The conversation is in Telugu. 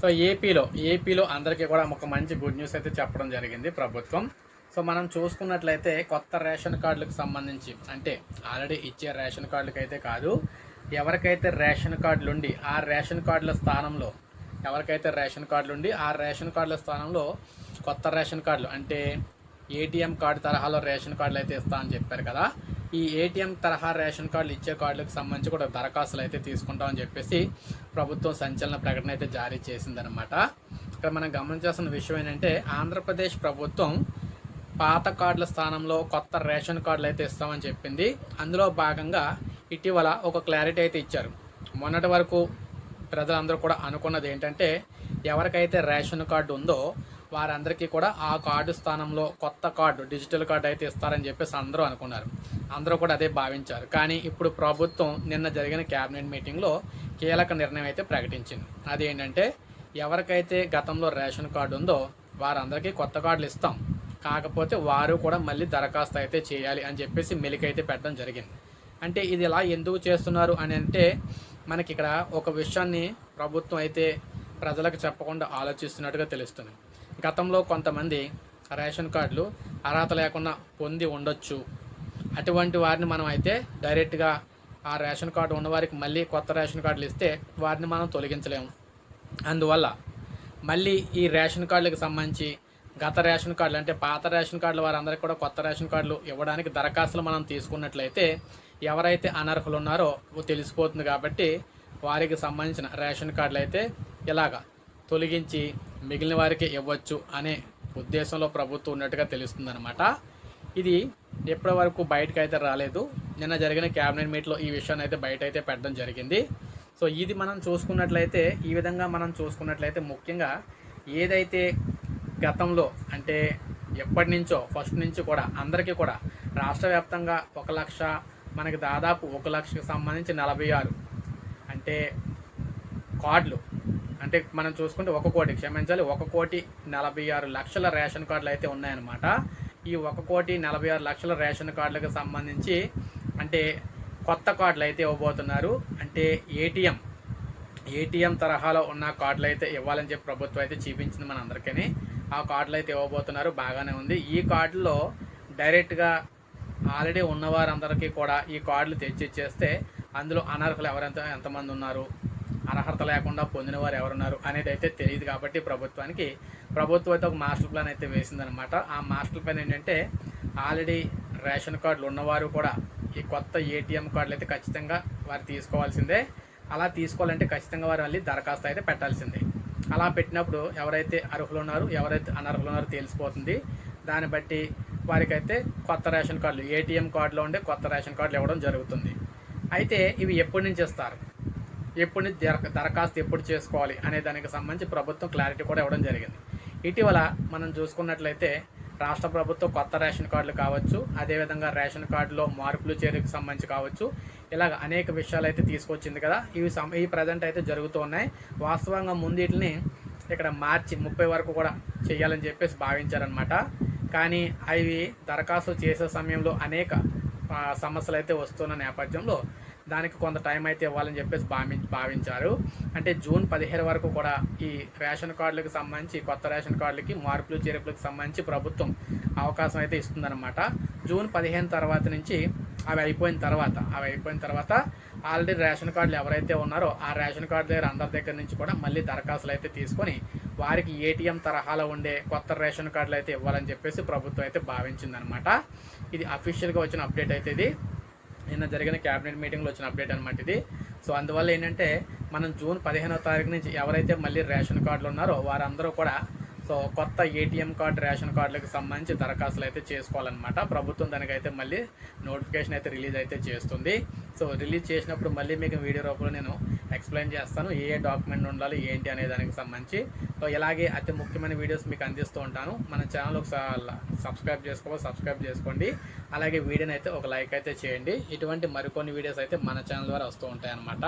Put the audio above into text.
సో ఏపీలో ఏపీలో అందరికీ కూడా ఒక మంచి గుడ్ న్యూస్ అయితే చెప్పడం జరిగింది ప్రభుత్వం. సో మనం చూసుకున్నట్లయితే కొత్త రేషన్ కార్డులకు సంబంధించి అంటే ఆల్రెడీ ఇచ్చే రేషన్ కార్డులకు అయితే కాదు ఎవరికైతే రేషన్ కార్డులు ఉండి ఆ రేషన్ కార్డుల స్థానంలో ఎవరికైతే రేషన్ కార్డులు ఉండి ఆ రేషన్ కార్డుల స్థానంలో కొత్త రేషన్ కార్డులు అంటే ఏటీఎం కార్డు తరహాలో రేషన్ కార్డులు అయితే ఇస్తా అని చెప్పారు కదా ఈ ఏటీఎం తరహా రేషన్ కార్డులు ఇచ్చే కార్డులకు సంబంధించి కూడా దరఖాస్తులు అయితే తీసుకుంటామని చెప్పేసి ప్రభుత్వం సంచలన ప్రకటన అయితే జారీ చేసిందనమాట ఇక్కడ మనం గమనించాల్సిన విషయం ఏంటంటే ఆంధ్రప్రదేశ్ ప్రభుత్వం పాత కార్డుల స్థానంలో కొత్త రేషన్ కార్డులు అయితే ఇస్తామని చెప్పింది. అందులో భాగంగా ఇటీవల ఒక క్లారిటీ అయితే ఇచ్చారు. మొన్నటి వరకు ప్రజలందరూ కూడా అనుకున్నది ఏంటంటే ఎవరికైతే రేషన్ కార్డు ఉందో వారందరికీ కూడా ఆ కార్డు స్థానంలో కొత్త కార్డు డిజిటల్ కార్డు అయితే ఇస్తారని చెప్పేసి అందరూ అనుకున్నారు. అందరూ కూడా అదే భావించారు. కానీ ఇప్పుడు ప్రభుత్వం నిన్న జరిగిన క్యాబినెట్ మీటింగ్లో కీలక నిర్ణయం అయితే ప్రకటించింది. అదేంటంటే ఎవరికైతే గతంలో రేషన్ కార్డు ఉందో వారందరికీ కొత్త కార్డులు ఇస్తాం. కాకపోతే వారు కూడా మళ్ళీ దరఖాస్తు అయితే చేయాలి అని చెప్పేసి మెలికైతే పెట్టడం జరిగింది. అంటే ఇది ఇలా ఎందుకు చేస్తున్నారు అని అంటే మనకి ఇక్కడ ఒక విషయాన్ని ప్రభుత్వం అయితే ప్రజలకు చెప్పకుండా ఆలోచిస్తున్నట్టుగా తెలుస్తుంది. గతంలో కొంతమంది రేషన్ కార్డులు అర్హత లేకుండా పొంది ఉండొచ్చు. అటువంటి వారిని మనం అయితే డైరెక్ట్గా ఆ రేషన్ కార్డు ఉన్నవారికి మళ్ళీ కొత్త రేషన్ కార్డులు ఇస్తే వారిని మనం తొలగించలేము. అందువల్ల మళ్ళీ ఈ రేషన్ కార్డులకు సంబంధించి గత రేషన్ కార్డులు అంటే పాత రేషన్ కార్డులు వారందరికీ కూడా కొత్త రేషన్ కార్డులు ఇవ్వడానికి దరఖాస్తులు మనం తీసుకున్నట్లయితే ఎవరైతే అనర్హులు ఉన్నారో తెలిసిపోతుంది కాబట్టి వారికి సంబంధించిన రేషన్ కార్డులు అయితే ఇలాగా తొలగించి మిగిలిన వారికి ఇవ్వచ్చు అనే ఉద్దేశంలో ప్రభుత్వం ఉన్నట్టుగా తెలుస్తుందన్నమాట. ఇది ఎప్పటి వరకు బయటకు అయితే రాలేదు. నిన్న జరిగిన క్యాబినెట్ మీట్లో ఈ విషయాన్ని అయితే బయట అయితే పెట్టడం జరిగింది. సో ఇది మనం చూసుకున్నట్లయితే ఈ విధంగా మనం చూసుకున్నట్లయితే ముఖ్యంగా ఏదైతే గతంలో అంటే ఎప్పటి నుంచో ఫస్ట్ నుంచి కూడా అందరికీ కూడా రాష్ట్ర వ్యాప్తంగా ఒక లక్ష మనకి దాదాపు ఒక లక్షకు సంబంధించి నలభై ఆరు అంటే కార్డులు అంటే మనం చూసుకుంటే ఒక కోటి క్షమించాలి ఒక కోటి నలభై ఆరు లక్షల రేషన్ కార్డులు అయితే ఉన్నాయన్నమాట. ఈ ఒక కోటి నలభై ఆరు లక్షల రేషన్ కార్డులకు సంబంధించి అంటే కొత్త కార్డులు అయితే ఇవ్వబోతున్నారు. అంటే ఏటీఎం ఏటీఎం తరహాలో ఉన్న కార్డులు అయితే ఇవ్వాలని చెప్పి ప్రభుత్వం అయితే చూపించింది మన అందరికీ ఆ కార్డులు అయితే ఇవ్వబోతున్నారు బాగానే ఉంది. ఈ కార్డులో డైరెక్ట్గా ఆల్రెడీ ఉన్నవారందరికీ కూడా ఈ కార్డులు తెచ్చిచ్చేస్తే అందులో అనర్హులు ఎవరెంత ఎంతమంది ఉన్నారు? అర్హత లేకుండా పొందిన వారు ఎవరున్నారు అనేది అయితే తెలియదు కాబట్టి ప్రభుత్వానికి. ప్రభుత్వం అయితే ఒక మాస్టర్ ప్లాన్ అయితే వేసిందనమాట ఆ మాస్టర్ ప్లాన్ ఏంటంటే ఆల్రెడీ రేషన్ కార్డులు ఉన్నవారు కూడా ఈ కొత్త ఏటీఎం కార్డులు అయితే ఖచ్చితంగా వారు తీసుకోవాల్సిందే. అలా తీసుకోవాలంటే ఖచ్చితంగా వారు మళ్ళీ దరఖాస్తు అయితే పెట్టాల్సిందే. అలా పెట్టినప్పుడు ఎవరైతే అర్హులు ఉన్నారో ఎవరైతే అనర్హులు ఉన్నారో తెలిసిపోతుంది. దాన్ని బట్టి వారికైతే కొత్త రేషన్ కార్డులు ఏటీఎం కార్డులో ఉండే కొత్త రేషన్ కార్డులు ఇవ్వడం జరుగుతుంది. అయితే ఇవి ఎప్పటి నుంచి ఇస్తారు? ఎప్పుడు నుంచి దర దరఖాస్తు ఎప్పుడు చేసుకోవాలి అనే దానికి సంబంధించి ప్రభుత్వం క్లారిటీ కూడా ఇవ్వడం జరిగింది. ఇటీవల మనం చూసుకున్నట్లయితే రాష్ట్ర ప్రభుత్వం కొత్త రేషన్ కార్డులు కావచ్చు అదేవిధంగా రేషన్ కార్డులో మార్పులు చేరుకు సంబంధించి కావచ్చు ఇలాగ అనేక విషయాలు అయితే తీసుకొచ్చింది కదా. ఇవి సమ ఈ ప్రజెంట్ అయితే జరుగుతూ ఉన్నాయి. వాస్తవంగా ముందు వీటిని ఇక్కడ మార్చి ముప్పై వరకు కూడా చేయాలని చెప్పేసి భావించారనమాట కానీ అవి దరఖాస్తు చేసే సమయంలో అనేక సమస్యలు అయితే వస్తున్న నేపథ్యంలో దానికి కొంత టైం అయితే ఇవ్వాలని చెప్పేసి భావి భావించారు. అంటే జూన్ పదిహేను వరకు కూడా ఈ రేషన్ కార్డులకు సంబంధించి కొత్త రేషన్ కార్డులకి మార్పులు చేర్పులకు సంబంధించి ప్రభుత్వం అవకాశం అయితే ఇస్తుందన్నమాట. జూన్ పదిహేను తర్వాత నుంచి అవి అయిపోయిన తర్వాత అవి అయిపోయిన తర్వాత ఆల్రెడీ రేషన్ కార్డులు ఎవరైతే ఉన్నారో ఆ రేషన్ కార్డు దగ్గర అందరి దగ్గర నుంచి కూడా మళ్ళీ దరఖాస్తులు అయితే తీసుకొని వారికి ఏటీఎం తరహాలో ఉండే కొత్త రేషన్ కార్డులు అయితే ఇవ్వాలని చెప్పేసి ప్రభుత్వం అయితే భావించిందనమాట ఇది అఫీషియల్గా వచ్చిన అప్డేట్ అయితే ఇది. నిన్న జరిగిన క్యాబినెట్ మీటింగ్లో వచ్చిన అప్డేట్ అనమాట ఇది. సో అందువల్ల ఏంటంటే మనం జూన్ పదిహేనవ తారీఖు నుంచి ఎవరైతే మళ్ళీ రేషన్ కార్డులు ఉన్నారో వారందరూ కూడా సో కొత్త ఏటీఎం కార్డు రేషన్ కార్డులకు సంబంధించి దరఖాస్తులు అయితే చేసుకోవాలన్నమాట. ప్రభుత్వం దానికైతే మళ్ళీ నోటిఫికేషన్ అయితే రిలీజ్ అయితే చేస్తుంది. సో రిలీజ్ చేసినప్పుడు మళ్ళీ మీకు వీడియో రూపంలో నేను ఎక్స్ప్లెయిన్ చేస్తాను. ఏ ఏ డాక్యుమెంట్ ఉండాలి ఏంటి అనే దానికి సంబంధించి. సో ఇలాగే అతి ముఖ్యమైన వీడియోస్ మీకు అందిస్తూ ఉంటాను. మన ఛానల్ ఒకసారి సబ్స్క్రైబ్ చేసుకోవాలి సబ్స్క్రైబ్ చేసుకోండి. అలాగే వీడియోని అయితే ఒక లైక్ అయితే చేయండి. ఇటువంటి మరికొన్ని వీడియోస్ అయితే మన ఛానల్ ద్వారా వస్తూ ఉంటాయి అన్నమాట